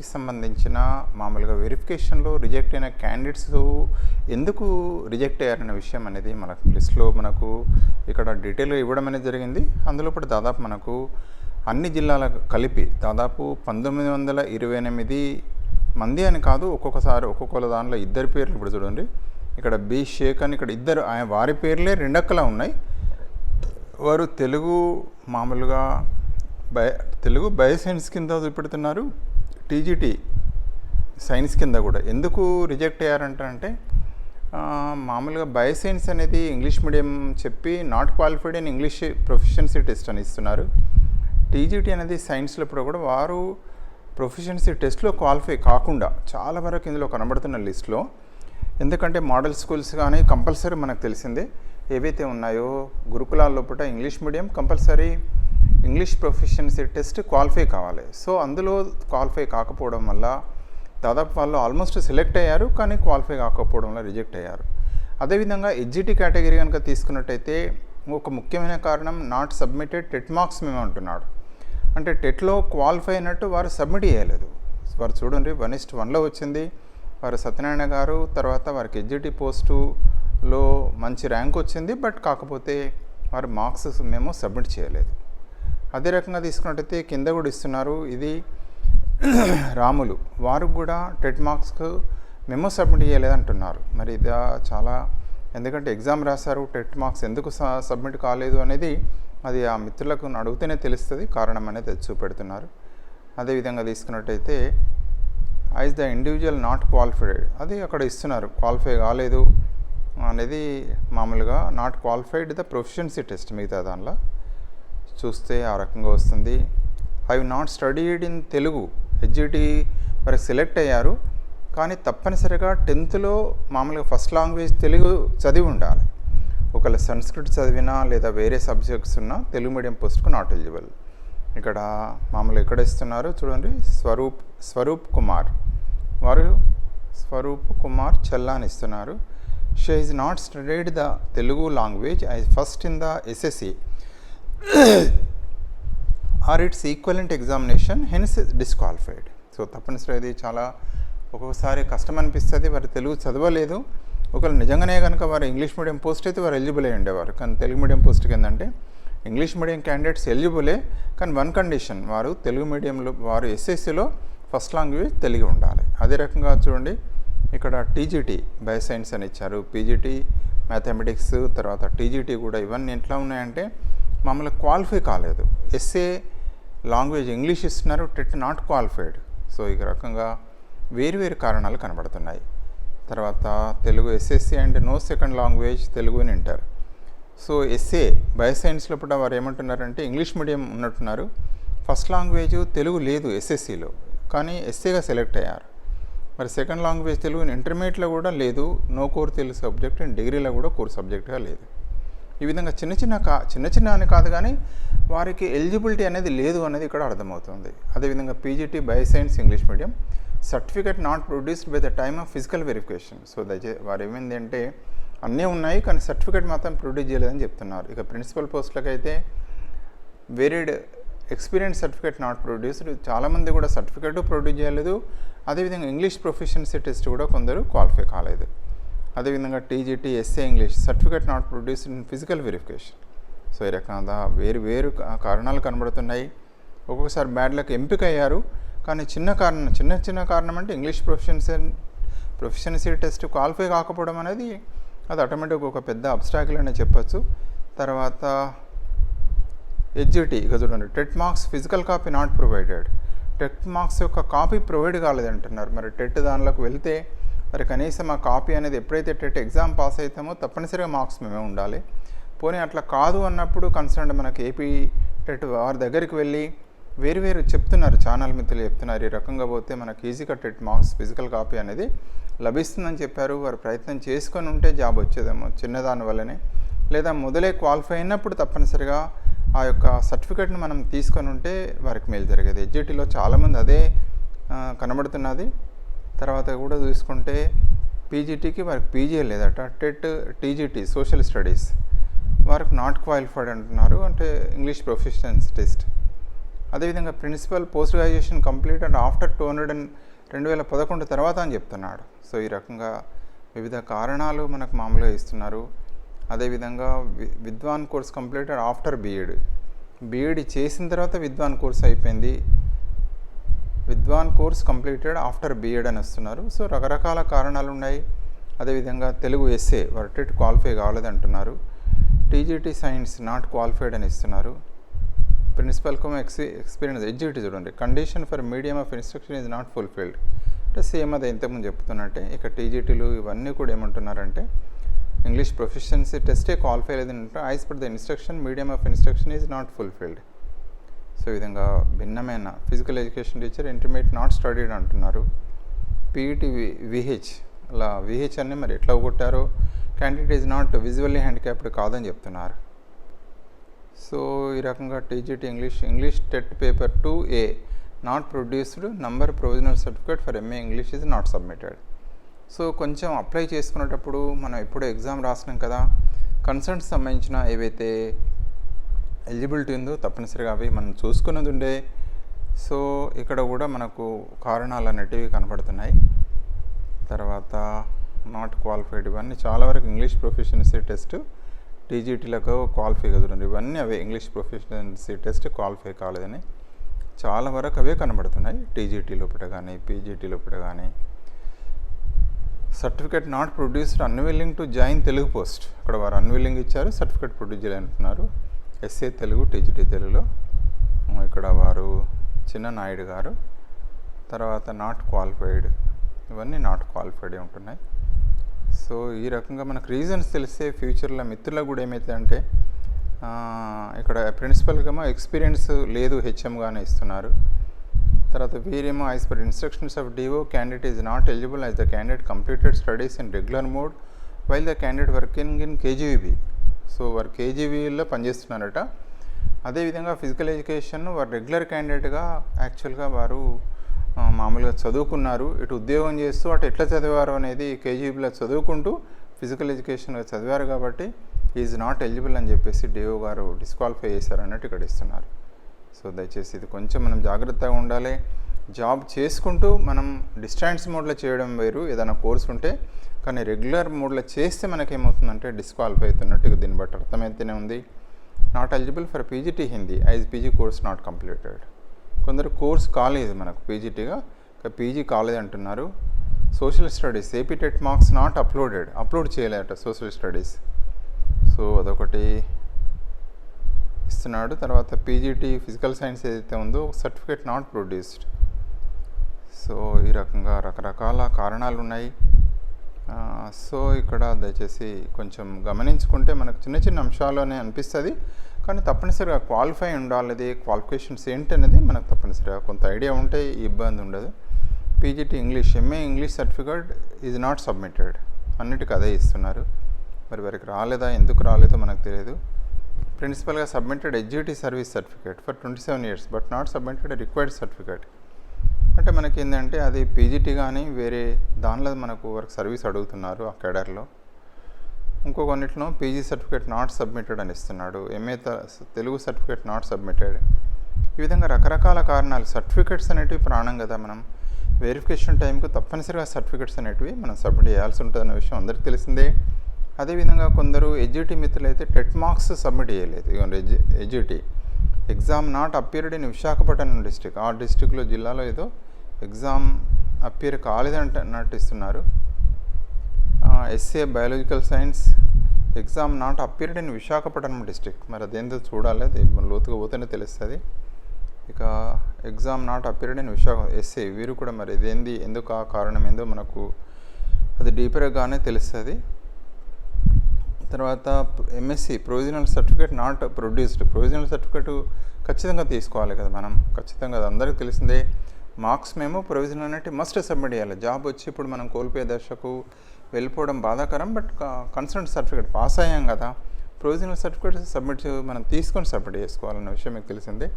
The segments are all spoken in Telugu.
కి సంబంధించిన మామూలుగా వెరిఫికేషన్లో రిజెక్ట్ అయిన క్యాండిడేట్స్ ఎందుకు రిజెక్ట్ అయ్యారనే విషయం అనేది మనకు లిస్ట్లో మనకు ఇక్కడ డీటెయిల్గా ఇవ్వడం అనేది జరిగింది. అందులో ఇప్పుడు దాదాపు మనకు అన్ని జిల్లాలకు కలిపి దాదాపు పంతొమ్మిది వందల ఇరవై ఎనిమిది మంది అని కాదు ఒక్కొక్కసారి ఒక్కొక్కల దానిలో ఇద్దరు పేర్లు ఇప్పుడు చూడండి. ఇక్కడ బి షేక్ అని ఇక్కడ ఇద్దరు ఆయన వారి పేర్లే రెండక్కలా ఉన్నాయి. వారు తెలుగు మామూలుగా బయ తెలుగు బయోసైన్స్ కింద చూపెడుతున్నారు. టీజీటీ సైన్స్ కింద కూడా ఎందుకు రిజెక్ట్ అయ్యారంట అంటే మామూలుగా బయోసైన్స్ అనేది ఇంగ్లీష్ మీడియం చెప్పి not qualified in English proficiency test అని ఇస్తున్నారు. టీజీటీ అనేది సైన్స్లో ఇప్పుడు కూడా వారు ప్రొఫిషియన్సీ టెస్ట్లో క్వాలిఫై కాకుండా చాలా వరకు ఇందులో కనబడుతున్న లిస్ట్లో ఎందుకంటే మోడల్ స్కూల్స్ కానీ కంపల్సరీ మనకు తెలిసిందే. ఏవైతే ఉన్నాయో గురుకులాల లోపల English medium compulsory English proficiency test qualify కావాలి. సో అందులో క్వాలిఫై కాకపోవడం వల్ల దాదాపు వాళ్ళు ఆల్మోస్ట్ సెలెక్ట్ అయ్యారు కానీ క్వాలిఫై కాకపోవడం వల్ల రిజెక్ట్ అయ్యారు. అదేవిధంగా ఎడ్జిటీ కేటగిరీ కనుక తీసుకున్నట్టయితే ఒక ముఖ్యమైన కారణం నాట్ సబ్మిటెడ్ టెట్ మార్క్స్ మేము అంటున్నాడు. అంటే టెట్లో క్వాలిఫై అయినట్టు వారు సబ్మిట్ చేయలేదు. వారు చూడండి వన్ ఇస్ట్ వన్లో వచ్చింది. వారు సత్యనారాయణ గారు తర్వాత వారికి ఎడ్జిటీ పోస్టులో మంచి ర్యాంక్ వచ్చింది బట్ కాకపోతే వారి మార్క్స్ మేము సబ్మిట్ చేయలేదు. అదే రకంగా తీసుకున్నట్టయితే కింద కూడా ఇస్తున్నారు. ఇది రాములు. వారు కూడా టెట్ మార్క్స్కు మెమో సబ్మిట్ చేయలేదంటున్నారు. మరి ఇది చాలా ఎందుకంటే ఎగ్జామ్ రాశారు టెట్ మార్క్స్ ఎందుకు సబ్మిట్ కాలేదు అనేది అది ఆ మిత్రులకు అడిగితేనే తెలుస్తుంది. కారణం అనేది చూపెడుతున్నారు. అదేవిధంగా తీసుకున్నట్టయితే as the individual not qualified. అది అక్కడ ఇస్తున్నారు. క్వాలిఫై కాలేదు అనేది మామూలుగా not qualified the proficiency test మిగతా దానిలో. చూస్తే ఆ రకంగా వస్తుంది. I not studied in Telugu HGT మరి సెలెక్ట్ అయ్యారు. కానీ తప్పనిసరిగా టెన్త్లో మామూలుగా ఫస్ట్ లాంగ్వేజ్ తెలుగు చదివి ఉండాలి. ఒకవేళ సంస్కృత్ చదివినా లేదా వేరే సబ్జెక్ట్స్ ఉన్నా తెలుగు మీడియం పోస్ట్కు నాట్ ఎలిజిబుల్ ఇక్కడ మామూలుగా ఎక్కడ ఇస్తున్నారు చూడండి స్వరూప్ స్వరూప్ కుమార్ వారు స్వరూప్ కుమార్ చెల్లాని ఇస్తున్నారు. She is not studied the Telugu language I first in the SSC or its equivalent examination hence disqualified. So తప్పనిసరి అది చాలా ఒక్కొక్కసారి కష్టం అనిపిస్తుంది వారు తెలుగు చదవలేదు. ఒకవేళ నిజంగానే కనుక వారు ఇంగ్లీష్ మీడియం పోస్ట్ అయితే వారు ఎలిజిబుల్ అయి ఉండేవారు. కానీ తెలుగు మీడియం పోస్ట్కి ఏంటంటే ఇంగ్లీష్ మీడియం క్యాండిడేట్స్ ఎలిజిబులే కానీ వన్ కండిషన్ వారు తెలుగు మీడియంలో వారు ఎస్ఎస్సిలో ఫస్ట్ లాంగ్వేజ్ తెలుగు ఉండాలి. అదే రకంగా చూడండి ఇక్కడ టీజీటీ బయోసైన్స్ అని ఇచ్చారు. పీజీటీ మ్యాథమెటిక్స్ తర్వాత టీజీటీ కూడా ఇవన్నీ ఎట్లా ఉన్నాయంటే మమ్మల్ని క్వాలిఫై కాలేదు. ఎస్ఏ లాంగ్వేజ్ ఇంగ్లీష్ ఇస్తున్నారు టెట్ నాట్ క్వాలిఫైడ్ సో ఈ రకంగా వేరు వేరు కారణాలు కనబడుతున్నాయి. తర్వాత Telugu SSC and no second language Telugu అని ఇంటర్ సో ఎస్ఏ బయోసైన్స్లో కూడా వారు ఏమంటున్నారంటే ఇంగ్లీష్ మీడియం ఉన్నట్టున్నారు. ఫస్ట్ లాంగ్వేజ్ తెలుగు లేదు ఎస్ఎస్సిలో కానీ ఎస్ఏగా సెలెక్ట్ అయ్యారు. మరి సెకండ్ లాంగ్వేజ్ తెలుగు ఇంటర్మీడియట్లో కూడా లేదు. No core Telugu subject and డిగ్రీలో కూడా కోర్ సబ్జెక్ట్గా లేదు. ఈ విధంగా చిన్న చిన్న కా చిన్న చిన్న అని కాదు కానీ వారికి ఎలిజిబిలిటీ అనేది లేదు అనేది ఇక్కడ అర్థమవుతుంది. అదేవిధంగా PGT bioscience English medium certificate not produced by the time of physical verification. So దయచే వారు ఏమైంది అంటే అన్నీ ఉన్నాయి కానీ సర్టిఫికేట్ మాత్రం ప్రొడ్యూస్ చేయలేదని చెప్తున్నారు. ఇక ప్రిన్సిపల్ పోస్టులకైతే అయితే ఎక్స్పీరియన్స్ సర్టిఫికేట్ నాట్ ప్రొడ్యూస్డ్. చాలామంది కూడా సర్టిఫికేట్ ప్రొడ్యూస్ చేయలేదు. అదేవిధంగా ఇంగ్లీష్ ప్రొఫెషన్సీ టెస్ట్ కూడా కొందరు క్వాలిఫై కాలేదు. అదేవిధంగా TGT SA English certificate not produced in physical verification. So ఈ రకంగా వేరు వేరు కారణాలు కనబడుతున్నాయి. ఒక్కొక్కసారి బ్యాడ్లకు ఎంపిక అయ్యారు కానీ చిన్న కారణం చిన్న చిన్న కారణం అంటే English proficiency proficiency test qualify కాకపోవడం అనేది అది ఆటోమేటిక్ ఒక పెద్ద అబ్స్టాకిల్ అనే చెప్పొచ్చు. తర్వాత హెచ్జిటి ఇక చూడండి. TET marks physical copy not provided. TET marks యొక్క కాపీ ప్రొవైడ్ కాలేదంటున్నారు. మరి టెట్ దానిలోకి వెళ్తే మరి కనీసం ఆ కాపీ అనేది ఎప్పుడైతే టెట్ ఎగ్జామ్ పాస్ అవుతామో తప్పనిసరిగా మార్క్స్ మేమే ఉండాలి. పోనీ అట్లా కాదు అన్నప్పుడు కన్సర్న్ మనకి ఏపీ టెట్ వారి దగ్గరికి వెళ్ళి వేరు వేరు చెప్తున్నారు ఛానల్ మిత్రులు చెప్తున్నారు ఈ రకంగా పోతే మనకి ఈజీగా టెట్ మార్క్స్ ఫిజికల్ కాపీ అనేది లభిస్తుందని చెప్పారు. వారు ప్రయత్నం చేసుకొని ఉంటే జాబ్ వచ్చేదేమో చిన్నదాని వల్లనే. లేదా మొదలే క్వాలిఫై అయినప్పుడు తప్పనిసరిగా ఆ యొక్క సర్టిఫికేట్ని మనం తీసుకొని ఉంటే వారికి మేలు జరిగేది. ఎడ్జిటీలో చాలామంది అదే కనబడుతున్నది. తర్వాత కూడా చూసుకుంటే పీజీటీకి వారికి పీజీ లేదట టెట్ టీజీటీ సోషల్ స్టడీస్ వారికి నాట్ క్వాలిఫైడ్ అంటున్నారు. అంటే ఇంగ్లీష్ ప్రొఫెషనల్స్ టెస్ట్. అదేవిధంగా principal post graduation complete and after two hundred and రెండు వేల పదకొండు తర్వాత అని చెప్తున్నాడు. సో ఈ రకంగా వివిధ కారణాలు మనకు మామూలుగా ఇస్తున్నారు. అదేవిధంగా వి Vidwan course completed after BEd BEd చేసిన తర్వాత విద్వాన్ కోర్స్ అయిపోయింది. విద్వాన్ కోర్స్ కంప్లీటెడ్ ఆఫ్టర్ బీఎడ్ అని వస్తున్నారు. సో రకరకాల కారణాలు ఉన్నాయి అదేవిధంగా తెలుగు ఎస్ఏ వర్టెట్ క్వాలిఫై కాలేదు అంటున్నారు టీజీటీ సైన్స్ నాట్ క్వాలిఫైడ్ అని ఇస్తున్నారు. ప్రిన్సిపల్ కమ్ ఎక్స్ ఎక్స్పీరియన్స్ ఎడ్జిటీ చూడండి. Condition for medium of instruction is not fulfilled అంటే సేమ్ అది ఇంతకుముందు చెప్తున్నట్టే ఇక టీజీటీలు ఇవన్నీ కూడా ఏమంటున్నారంటే ఇంగ్లీష్ ప్రొఫెషన్సీ టెస్టే క్వాలిఫై లేదంటే as per the instruction medium of instruction is not fulfilled so ఈ విధంగా భిన్నమైన physical education teacher intermediate not studied అంటున్నారు. పీఈటీ విహెచ్ అలా విహెచ్ అని మరి ఎట్లా కొట్టారో? Candidate is not visually handicapped కాదని చెప్తున్నారు. సో ఈ రకంగా TGT English English TET paper two A not produced number provisional certificate for MA English is not submitted so కొంచెం అప్లై చేసుకునేటప్పుడు మనం ఎప్పుడో ఎగ్జామ్ రాసినాం కదా కన్సర్న్స్ సంబంధించిన ఏవైతే ఎలిజిబిలిటీ ఉందో తప్పనిసరిగా అవి మనం చూసుకున్నది ఉండే. సో ఇక్కడ కూడా మనకు కారణాలు అనేటివి కనపడుతున్నాయి. తర్వాత నాట్ క్వాలిఫైడ్ ఇవన్నీ చాలా వరకు ఇంగ్లీష్ ప్రొఫెషనసీ టెస్ట్ టీజీటీలకు క్వాలిఫై కదండి ఇవన్నీ అవే ఇంగ్లీష్ ప్రొఫెషనసీ టెస్ట్ క్వాలిఫై కాలేదని చాలా వరకు అవే కనబడుతున్నాయి. టీజీటీ లోపల కానీ పీజీటీ లోపల కానీ. Certificate not produced unwilling to join Telugu post అక్కడ వారు అన్విల్లింగ్ ఇచ్చారు సర్టిఫికేట్ ప్రొడ్యూస్ చేయాలంటున్నారు. ఎస్ఏ తెలుగు టీజీటీ తెలుగులో. ఇక్కడ వారు చిన్న నాయుడు గారు. తర్వాత నాట్ క్వాలిఫైడ్. ఇవన్నీ నాట్ క్వాలిఫైడ్ ఉంటున్నాయి. సో ఈ రకంగా మనకు రీజన్స్ తెలిస్తే ఫ్యూచర్లో మిత్రులకు కూడా ఏమవుతుందంటే ఇక్కడ ప్రిన్సిపల్గా ఎక్స్పీరియన్స్ లేదు హెచ్ఎంగానే ఇస్తున్నారు. తర్వాత వీరేమో as per instructions of DEO candidate is not eligible as the candidate completed studies in regular mode while the candidate working in KGB so వారు కేజీవీలో పనిచేస్తున్నారట. అదేవిధంగా ఫిజికల్ ఎడ్యుకేషన్ వారు రెగ్యులర్ క్యాండిడేట్గా యాక్చువల్గా వారు మామూలుగా చదువుకున్నారు. ఇటు ఉద్యోగం చేస్తూ అటు ఎట్లా చదివారు అనేది కేజీబీలో చదువుకుంటూ ఫిజికల్ ఎడ్యుకేషన్ చదివారు కాబట్టి ఈజ్ నాట్ ఎలిజిబుల్ అని చెప్పేసి డిఓ గారు డిస్క్వాలిఫై చేశారు అన్నట్టు ఇక్కడ ఇస్తున్నారు. సో దయచేసి ఇది కొంచెం మనం జాగ్రత్తగా ఉండాలి. జాబ్ చేసుకుంటూ మనం డిస్టెన్స్ మోడ్లో చేయడం వేరు. ఏదైనా కోర్స్ ఉంటే కానీ రెగ్యులర్ మోడ్లో చేస్తే మనకేమవుతుందంటే డిస్క్వాలిఫై అవుతున్నట్టు దీన్ని బట్టి అర్థమైతేనే ఉంది. Not eligible for PGT Hindi as PG course not completed కొందరు కోర్స్ కాలేదు మనకు పీజీటీగా పీజీ కాలేజ్ అంటున్నారు. Social studies AP TET marks not uploaded upload చేయలేట social studies so అదొకటి ఇస్తున్నాడు. తర్వాత పీజీటీ ఫిజికల్ సైన్స్ ఏదైతే ఉందో సర్టిఫికేట్ నాట్ ప్రొడ్యూస్డ్ సో ఈ రకంగా రకరకాల కారణాలు ఉన్నాయి సో ఇక్కడ దయచేసి కొంచెం గమనించుకుంటే మనకు చిన్న చిన్న అంశాలు అనిపిస్తుంది. కానీ తప్పనిసరిగా క్వాలిఫై ఉండాలి క్వాలిఫికేషన్స్ ఏంటి అనేది మనకు తప్పనిసరిగా కొంత ఐడియా ఉంటే ఇబ్బంది ఉండదు. PGT English MA English certificate is not submitted. అన్నిటికీ అదే ఇస్తున్నారు. మరి వారికి రాలేదా ఎందుకు రాలేదో మనకు తెలియదు. ప్రిన్సిపల్గా submitted ఎడ్జ్యూటీ service certificate for twenty seven years but not submitted required certificate. అంటే మనకి ఏంటంటే అది పీజీటీ కానీ వేరే దానిలో మనకు వర్క్ సర్వీస్ అడుగుతున్నారు ఆ కేడర్లో. ఇంకో కొన్నిట్లో పీజీ సర్టిఫికేట్ నాట్ సబ్మిటెడ్ అని ఇస్తున్నాడు. MA Telugu certificate not submitted. ఈ విధంగా రకరకాల కారణాలు సర్టిఫికేట్స్ అనేటివి ప్రాణం కదా మనం. వెరిఫికేషన్ టైంకు తప్పనిసరిగా సర్టిఫికేట్స్ అనేటివి మనం సబ్మిట్ చేయాల్సి ఉంటుందన్న విషయం అందరికీ తెలిసిందే. అదేవిధంగా కొందరు ఎడ్జిటీ మిత్రులు అయితే టెట్ మార్క్స్ సబ్మిట్ చేయలేదు. ఇవన్నీ ఎడ్జి ఎడ్జిటీ exam not appeared in Visakhapatnam district ఆ డిస్టిక్లో జిల్లాలో ఏదో ఎగ్జామ్ అప్పీర్ కాలేదంట నటిస్తున్నారు. SA biological science exam not appeared in Visakhapatnam district మరి అదేందో చూడాలి అది లోతుగా పోతేనే తెలుస్తుంది. ఇక exam not appeared in Visakha SA వీరు కూడా మరి ఇదేంది ఎందుకు ఆ కారణం ఏందో మనకు అది డీపర్గానే తెలుస్తుంది. తర్వాత MSc provisional certificate not produced provisional certificate ఖచ్చితంగా తీసుకోవాలి కదా మనం. ఖచ్చితంగా అది అందరికీ తెలిసిందే. మార్క్స్ మేము ప్రొవిజనల్ అనేటి మస్ట్ సబ్మిట్ చేయాలి. జాబ్ వచ్చి ఇప్పుడు మనం కోల్పోయే దశకు వెళ్ళిపోవడం బాధాకరం బట్ కన్సర్న్ సర్టిఫికేట్ పాస్ అయ్యాం కదా. ప్రొవిజనల్ సర్టిఫికేట్ సబ్మిట్ మనం తీసుకొని సబ్మిట్ చేసుకోవాలన్న విషయం మీకు తెలిసిందే.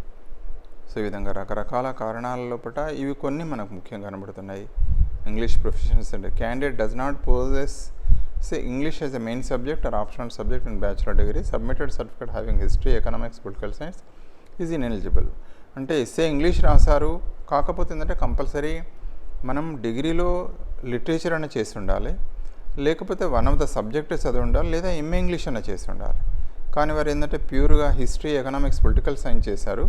సో ఈ విధంగా రకరకాల కారణాల లోపల ఇవి కొన్ని మనకు ముఖ్యంగా కనబడుతున్నాయి. ఇంగ్లీష్ ప్రొఫెషన్స్ అంటే candidate does not possess say English as a main subject or optional subject in bachelor degree submitted certificate having history economics political science is ineligible అంటే ఎస్ఏ ఇంగ్లీష్ రాశారు కాకపోతే ఏంటంటే కంపల్సరీ మనం డిగ్రీలో లిటరేచర్ అన్న చేసి ఉండాలి లేకపోతే వన్ ఆఫ్ ద సబ్జెక్ట్ చదివి ఉండాలి లేదా ఎంఏ ఇంగ్లీష్ అన్న చేసి ఉండాలి కానీ వారు ఏంటంటే ప్యూర్గా హిస్టరీ ఎకనామిక్స్ పొలిటికల్ సైన్స్ చేశారు.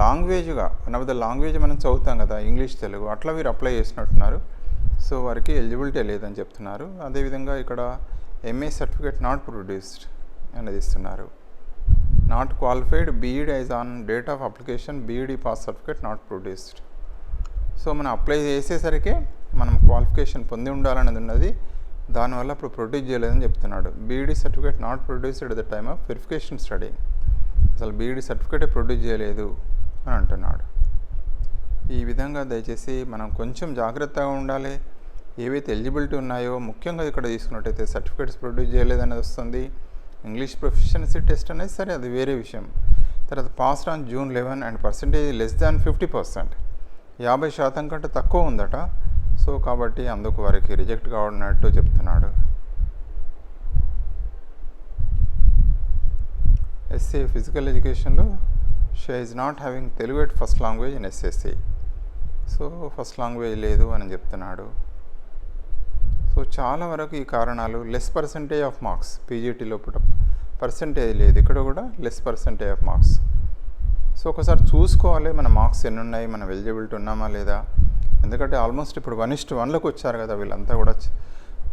లాంగ్వేజ్గా వన్ ఆఫ్ ద లాంగ్వేజ్ మనం చదువుతాం కదా ఇంగ్లీష్ తెలుగు అట్లా వీరు అప్లై చేసినట్టున్నారు. సో వారికి ఎలిజిబిలిటీ లేదని చెప్తున్నారు. అదేవిధంగా ఇక్కడ ఎంఏ సర్టిఫికేట్ నాట్ ప్రొడ్యూస్డ్ అనేది ఇస్తున్నారు. Not qualified BEd as on date of application BEd pass certificate not produced so మనం అప్లై చేసేసరికి మనం క్వాలిఫికేషన్ పొంది ఉండాలనేది ఉన్నది. దానివల్ల ఇప్పుడు ప్రొడ్యూస్ చేయలేదని చెప్తున్నాడు. BEd certificate not produced at the time of verification study అసలు బీఈడి సర్టిఫికేటే ప్రొడ్యూస్ చేయలేదు అని అంటున్నాడు. ఈ విధంగా దయచేసి మనం కొంచెం జాగ్రత్తగా ఉండాలి. ఏవైతే ఎలిజిబిలిటీ ఉన్నాయో ముఖ్యంగా ఇక్కడ తీసుకున్నట్టయితే సర్టిఫికేట్స్ ప్రొడ్యూస్ చేయలేదనేది వస్తుంది. ఇంగ్లీష్ ప్రొఫిషియన్సీ టెస్ట్ అనేది సరే అది వేరే విషయం. తర్వాత passed on June eleven and percentage less than fifty percent. యాభై శాతం కంటే తక్కువ ఉందట. సో కాబట్టి అందుకు వారికి రిజెక్ట్ కావడినట్టు చెప్తున్నాడు. ఎస్సీ ఫిజికల్ ఎడ్యుకేషన్లో she is not having Telugu at first language in SSC so first language లేదు అని చెప్తున్నాడు. సో చాలా వరకు ఈ కారణాలు లెస్ పర్సంటేజ్ ఆఫ్ మార్క్స్ పీజీటీలో కూడా పర్సంటేజ్ లేదు. ఇక్కడ కూడా less percentage of marks so ఒకసారి చూసుకోవాలి మన మార్క్స్ ఎన్ని ఉన్నాయి మనం ఎలిజిబిలిటీ ఉన్నామా లేదా? ఎందుకంటే ఆల్మోస్ట్ ఇప్పుడు వన్ ఇస్ట్ వన్లోకి వచ్చారు కదా వీళ్ళంతా కూడా.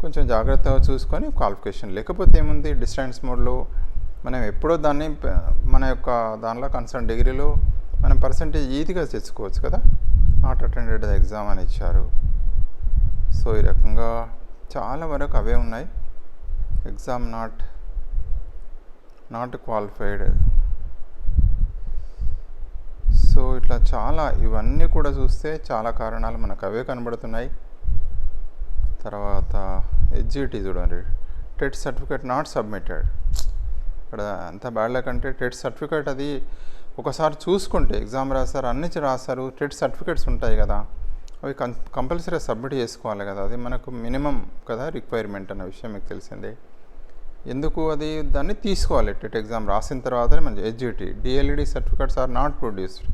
కొంచెం జాగ్రత్తగా చూసుకొని క్వాలిఫికేషన్ లేకపోతే ఏముంది? డిస్టెన్స్ మోడ్లో మనం ఎప్పుడో దాన్ని మన యొక్క దానిలో కన్సర్న్ డిగ్రీలో మనం పర్సంటేజ్ ఈజీగా తెచ్చుకోవచ్చు కదా. నాట్ అటెండెడ్ ద ఎగ్జామ్ అని ఇచ్చారు. సో ఈ రకంగా చాలా వరకు అవే ఉన్నాయి. Exam not not qualified so ఇట్లా చాలా ఇవన్నీ కూడా చూస్తే చాలా కారణాలు మనకు అవే కనబడుతున్నాయి. తర్వాత హెచ్జిటి చూడండి. టెట్ సర్టిఫికేట్ నాట్ సబ్మిటెడ్ ఇక్కడ అంత బ్యాడ్ లేకంటే టెట్ సర్టిఫికేట్ అది ఒకసారి చూసుకుంటే ఎగ్జామ్ రాశారు అన్ని రాశారు టెట్ సర్టిఫికేట్స్ ఉంటాయి కదా. అవి కం కంపల్సరీ సబ్మిట్ చేసుకోవాలి కదా. అది మనకు మినిమం కదా రిక్వైర్మెంట్ అన్న విషయం మీకు తెలిసిందే. ఎందుకు అది? దాన్ని తీసుకోవాలి. టెట్ ఎగ్జామ్ రాసిన తర్వాతనే మన HGT DLEd certificates are not produced.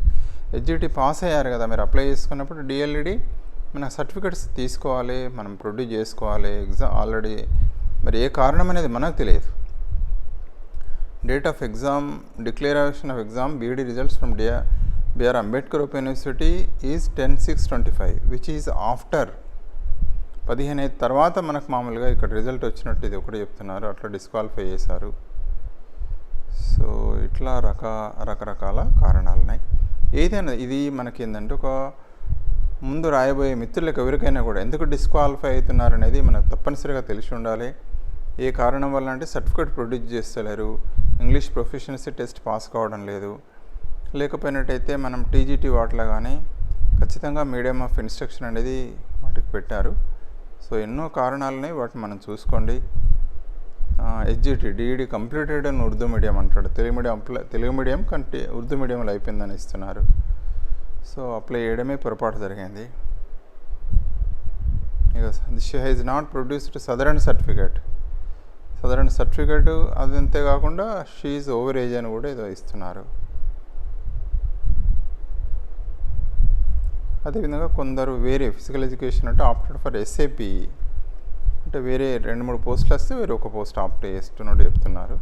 HGT pass అయ్యారు కదా మీరు అప్లై చేసుకున్నప్పుడు డిఎల్ఈడి మన సర్టిఫికేట్స్ తీసుకోవాలి మనం ప్రొడ్యూస్ చేసుకోవాలి. ఎగ్జామ్ ఆల్రెడీ మరి ఏ కారణం అనేది మనకు తెలియదు. Date of exam declaration of exam BEd results from DR BR Ambedkar open university is ten six twenty five which is after పదిహేను ఐదు తర్వాత మనకు మామూలుగా ఇక్కడ రిజల్ట్ వచ్చినట్టు ఇది ఒకటి చెప్తున్నారు అట్లా డిస్క్వాలిఫై చేశారు. సో ఇట్లా రక రకరకాల కారణాలు ఉన్నాయి ఏదైనా ఇది మనకి ఏంటంటే ఒక ముందు రాయబోయే మిత్రులకు ఎవరికైనా కూడా ఎందుకు డిస్క్వాలిఫై అవుతున్నారు అనేది మనకు తప్పనిసరిగా తెలిసి ఉండాలి. ఏ కారణం వల్ల అంటే సర్టిఫికేట్ ప్రొడ్యూస్ చేస్తలేరు ఇంగ్లీష్ ప్రొఫెషనసీ టెస్ట్ పాస్ కావడం లేదు. లేకపోయినట్టయితే మనం టీజీటీ వాటిలో కానీ ఖచ్చితంగా మీడియం ఆఫ్ ఇన్స్ట్రక్షన్ అనేది వాటికి పెట్టారు. సో ఎన్నో కారణాలని వాటిని మనం చూసుకోండి. హెచ్జిటి డిఈడి కంప్లీటెడ్ అని ఉర్దూ మీడియం అంటాడు. Telugu medium apply Telugu medium కంటే ఉర్దూ మీడియంలో అయిపోయిందని ఇస్తున్నారు. సో అప్లై చేయడమే పొరపాటు జరిగింది. ఇక she has not produced SADAREM certificate. SADAREM certificate అది అంతేకాకుండా షీఈ్ ఓవర్ ఏజ్ అని కూడా ఏదో ఇస్తున్నారు. అదేవిధంగా కొందరు వేరే ఫిజికల్ ఎడ్యుకేషన్ అంటే ఆప్టెడ్ ఫర్ ఎస్ఏపి అంటే వేరే రెండు మూడు పోస్టులు వస్తే వేరే ఒక పోస్ట్ ఆప్ట్ చేస్తున్నట్టు చెప్తున్నారు.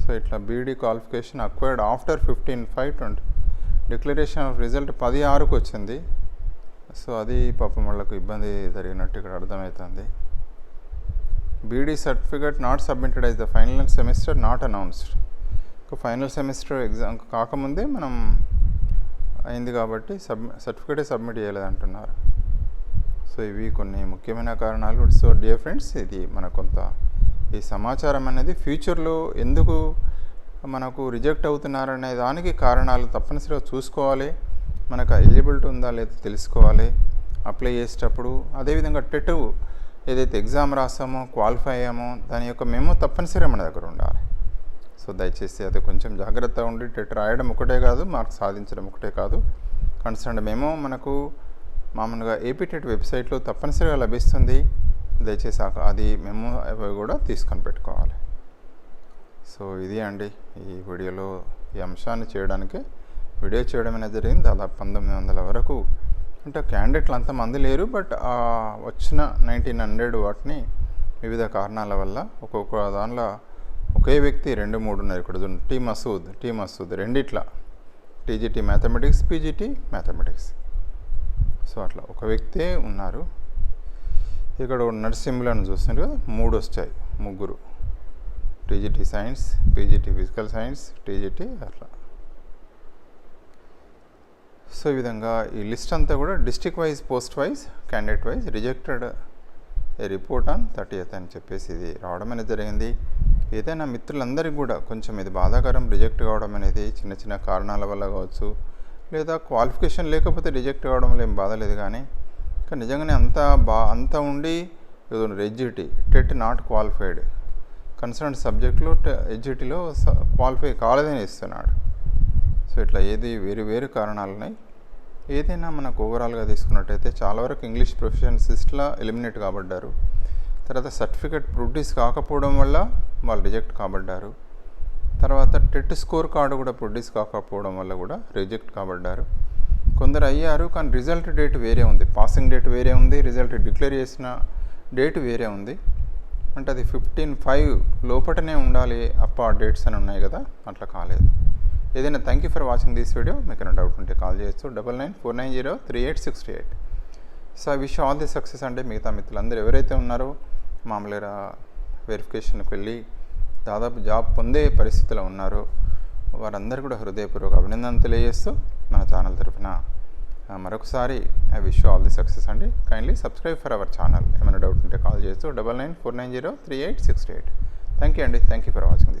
సో ఇట్లా BEd qualification acquired after fifteen five twenty declaration of result పది ఆరుకు వచ్చింది. సో అది పాపం వాళ్ళకు ఇబ్బంది జరిగినట్టు ఇక్కడ అర్థమవుతుంది. BEd certificate not submitted as the final semester not announced final semester exam కాకముందే మనం అయింది కాబట్టి సబ్ సర్టిఫికేటే సబ్మిట్ చేయలేదంటున్నారు. సో ఇవి కొన్ని ముఖ్యమైన కారణాలు సో డియర్ ఫ్రెండ్స్ ఇది మన కొంత ఈ సమాచారం అనేది ఫ్యూచర్లో ఎందుకు మనకు రిజెక్ట్ అవుతున్నారనే దానికి కారణాలు తప్పనిసరిగా చూసుకోవాలి. మనకు ఎలిజిబిలిటీ ఉందా లేదా తెలుసుకోవాలి. అప్లై చేసేటప్పుడు అదేవిధంగా టెట్ ఏదైతే ఎగ్జామ్ రాసామో క్వాలిఫై అయ్యామో దాని యొక్క మేము తప్పనిసరిగా మన దగ్గర ఉండాలి. సో దయచేసి అది కొంచెం జాగ్రత్తగా ఉండి టెట్ రాయడం ఒకటే కాదు మార్క్స్ సాధించడం ఒకటే కాదు. కన్సర్న్ మేము మనకు మామూలుగా ఏపీ టెట్ వెబ్సైట్లో తప్పనిసరిగా లభిస్తుంది. దయచేసి అది మేము అవి కూడా తీసుకొని పెట్టుకోవాలి. సో ఇది అండి ఈ వీడియోలో ఈ అంశాన్ని చేయడానికి. వీడియో చేయడం అనేది జరిగింది. దాదాపు పంతొమ్మిది వందల వరకు. అంటే క్యాండిడేట్లు అంతమంది లేరు బట్ వచ్చిన నైన్టీన్ హండ్రెడ్ వాటిని వివిధ కారణాల వల్ల ఒక్కొక్క దానిలో ఒకే వ్యక్తి రెండు మూడు ఉన్నారు ఇక్కడ చూడండి. T Masood T Masood రెండిట్లా. TGT mathematics PGT mathematics. So అట్లా ఒక వ్యక్తే ఉన్నారు. ఇక్కడ నర్సింహులను చూస్తున్నారు కదా. మూడు వచ్చాయి ముగ్గురు. TGT science PGT physical science TGT అట్లా. సో ఈ విధంగా ఈ లిస్ట్ అంతా కూడా district wise post wise candidate wise rejected A report on thirty అని చెప్పేసి ఇది రావడం అనేది జరిగింది. ఏదైనా మిత్రులందరికీ కూడా కొంచెం ఇది బాధాకరం. రిజెక్ట్ కావడం అనేది చిన్న చిన్న కారణాల వల్ల కావచ్చు లేదా క్వాలిఫికేషన్ లేకపోతే రిజెక్ట్ కావడం ఏం బాధ లేదు కానీ కానీ నిజంగానే అంత బా అంత ఉండి ఏదో రెడ్జిటీ టెట్ నాట్ క్వాలిఫైడ్. కన్సర్న్ సబ్జెక్టులో ఎడ్జిటీలో క్వాలిఫై కాలేదని ఇస్తున్నాడు. సో ఇట్లా ఏది వేరు వేరు కారణాలు ఉన్నాయి ఏదైనా మనకు ఓవరాల్గా తీసుకున్నట్టయితే చాలా వరకు ఇంగ్లీష్ ప్రొఫెషన్సిస్ట్లా ఎలిమినేట్ కాబడ్డారు. తర్వాత సర్టిఫికేట్ ప్రొడ్యూస్ కాకపోవడం వల్ల వాళ్ళు రిజెక్ట్ కాబడ్డారు. తర్వాత టెట్ స్కోర్ కార్డు కూడా ప్రొడ్యూస్ కాకపోవడం వల్ల కూడా రిజెక్ట్ కాబడ్డారు. కొందరు అయ్యారు కానీ రిజల్ట్ డేట్ వేరే ఉంది. పాసింగ్ డేట్ వేరే ఉంది రిజల్ట్ డిక్లేర్ చేసిన డేట్ వేరే ఉంది. అంటే అది ఫిఫ్టీన్ ఫైవ్ లోపటనే ఉండాలి అప్ప డేట్స్ అని ఉన్నాయి కదా అట్లా కాలేదు. ఏదైనా thank you for watching this video మీకు ఏమైనా డౌట్ ఉంటే కాల్ చేయొచ్చు. Double nine four nine zero three eight sixty eight so I wish all the success అంటే మిగతా మిత్రులందరూ ఎవరైతే ఉన్నారో మామూలుగా వెరిఫికేషన్కి వెళ్ళి దాదాపు జాబ్ పొందే పరిస్థితిలో ఉన్నారు. వారందరూ కూడా హృదయపూర్వక అభినందన తెలియజేస్తూ మన ఛానల్ తరఫున మరొకసారి I wish all the success అండి. Kindly subscribe for our channel ఏమైనా డౌట్ ఉంటే కాల్ చేస్తూ double nine four nine zero three eight six eight thank you అండి. Thank you for watching this